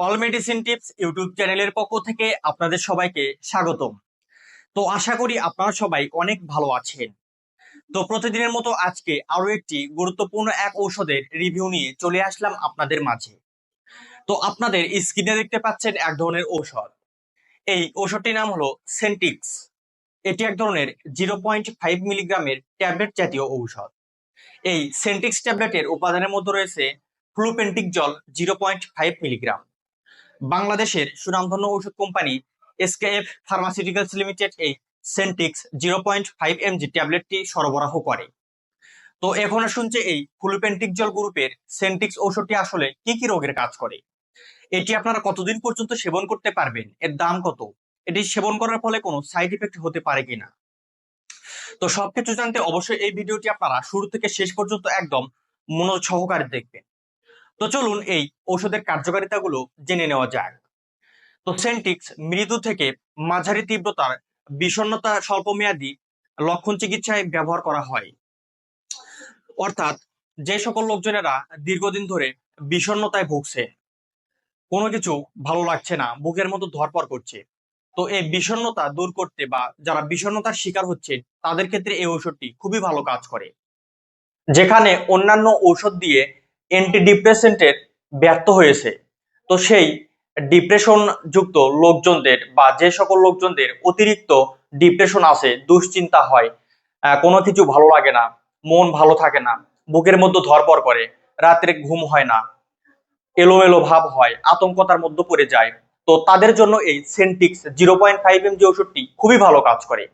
All medicine tips YouTube চ্যানেলের পক্ষ থেকে আপনাদের সবাইকে স্বাগতম। তো আশা করি আপনারা সবাই অনেক ভালো আছেন। তো প্রতিদিনের মতো আজকে আরও একটি গুরুত্বপূর্ণ এক ঔষধের রিভিউ নিয়ে চলে আসলাম আপনাদের মাঝে। তো আপনাদের স্ক্রিনে দেখতে পাচ্ছেন এক ধরনের ঔষধ। এই ঔষধটির নাম হলো সেন্টিক্স এটি এক ধরনের জিরো পয়েন্ট ফাইভ মিলিগ্রামের ট্যাবলেট জাতীয় ঔষধ। এই সেন্টিক্স ট্যাবলেটের উপাদানের মধ্যে রয়েছে ফ্লুপেন্টিক জল জিরো পয়েন্ট ফাইভ মিলিগ্রাম বাংলাদেশের সুনামধন্য ওষুধ কোম্পানি এসকেএফ ফার্মাসিউটিক্যালস লিমিটেড এই Sentix zero point five MG ট্যাবলেটটি সরবরাহ করে। তো এখন শুনছে এই ফ্লুপেন্টিক জল গ্রুপের সেন্টিক্স ঔষধটি আসলে কি কি রোগের কাজ করে? এটি আপনারা কতদিন পর্যন্ত সেবন করতে পারবেন? এর দাম কত? এটি সেবন করার ফলে কোনো সাইড ইফেক্ট হতে পারে কিনা? তো সবকিছু জানতে অবশ্যই এই ভিডিওটি আপনারা শুরু থেকে শেষ পর্যন্ত একদম মনোযোগ সহকারে দেখবেন। তো চলুন এই ঔষধের কার্যকারিতাগুলো জেনে নেওয়া যাক। তো সেন্টিক্স মৃদু থেকে মাঝারি তীব্রতার বিষণ্ণতা স্বল্পমেয়াদী লক্ষণ চিকিৎসায় ব্যবহার করা হয়। অর্থাৎ যে সকল লোকজনেরা দীর্ঘদিন ধরে বিষণ্ণতায় ভুগছে, কোনো কিছু ভালো লাগছে না, বুকের মতো ধরপর করছে, তো এই বিষণ্ণতা দূর করতে বা যারা বিষণ্ণতার শিকার হচ্ছে, তাদের ক্ষেত্রে এই ঔষধটি খুবই ভালো কাজ করে। যেখানে অন্যান্য ঔষধ দিয়ে অ্যান্টিডিপ্রেসেন্টের ব্যর্থ হয়েছে। তো সেই ডিপ্রেশন যুক্ত লোকজনদের বা যে সকল লোকজনদের অতিরিক্ত ডিপ্রেশন আছে, দুশ্চিন্তা হয় কোনো কিছু ভালো লাগে না, মন ভালো থাকে না, বুকের মধ্যে ধরপর করে, রাত্রে ঘুম হয় না, এলোমেলো ভাব হয়, আতঙ্কতার মধ্যে পড়ে যায়, তো তাদের জন্য এই Sentix zero point five M G ওষুধটি খুবই ভালো কাজ করে।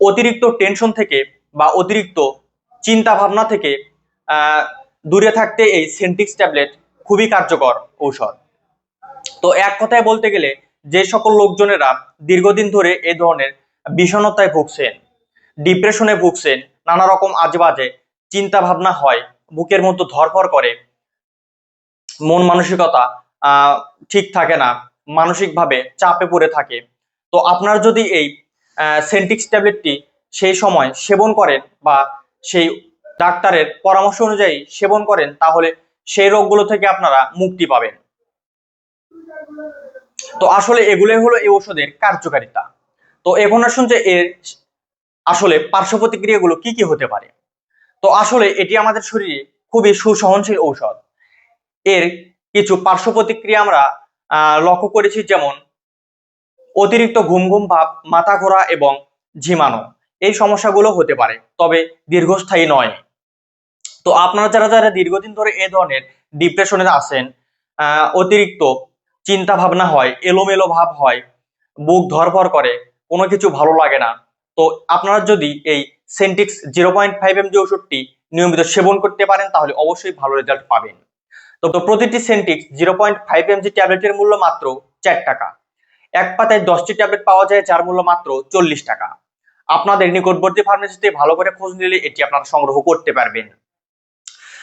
অতিরিক্ত টেনশন থেকে বা অতিরিক্ত চিন্তা ভাবনা থেকে দূরে থাকতে এই সেন্টিক্স ট্যাবলেট খুবই কার্যকর ঔষধ। তো এক কথায় বলতে গেলে যে সকল লোকজনেরা দীর্ঘদিন ধরে এ ধরনের বিষণ্ণতায় ভুগছেন ডিপ্রেশনে ভুগছেন, নানা রকম আজবাজে চিন্তা ভাবনা হয়, বুকের মতো ধরফর করে, মন মানসিকতা ঠিক থাকে না, মানসিকভাবে চাপে পড়ে থাকে। তো আপনার যদি এই সেন্টিক্স ট্যাবলেটটি সেই সময় সেবন করেন বা সেই ডাক্তারের পরামর্শ অনুযায়ী সেবন করেন, তাহলে সেই রোগগুলো থেকে আপনারা মুক্তি পাবেন। তো আসলে এগুলোই হলো এই ওষুধের কার্যকারিতা। তো এখন আসুন যে এর আসলে পার্শ্ব প্রতিক্রিয়াগুলো কি কি হতে পারে। তো আসলে এটি আমাদের শরীরে খুবই সুসহনশীল ঔষধ। এর কিছু পার্শ্ব প্রতিক্রিয়া আমরা লক্ষ্য করেছি যেমন অতিরিক্ত ঘুম ঘুম ভাব, মাথা ঘোরা এবং ঝিমানো। এই সমস্যাগুলো হতে পারে, তবে দীর্ঘস্থায়ী নয়। তো আপনারা যারা যারা দীর্ঘদিন ধরে এ ধরনের ডিপ্রেশনে আছেন অতিরিক্ত চিন্তা ভাবনা হয়, এলোমেলো ভাব হয়, বুক ধরফর করে, কোনো কিছু ভালো লাগে না, তো আপনারা যদি এই Sentix zero point five M G ওষুধটি নিয়মিত সেবন করতে পারেন, তাহলে অবশ্যই ভালো রেজাল্ট পাবেন। তো প্রতিটি Sentix zero point five M G ট্যাবলেটের মূল্য মাত্র চার টাকা। এক পাতায় দশটি ট্যাবলেট পাওয়া যায়, যার মূল্য মাত্র চল্লিশ টাকা। আপনাদের নিকটবর্তী ফার্মেসিতে ভালো করে খোঁজ নিলে এটি আপনারা সংগ্রহ করতে পারবেন।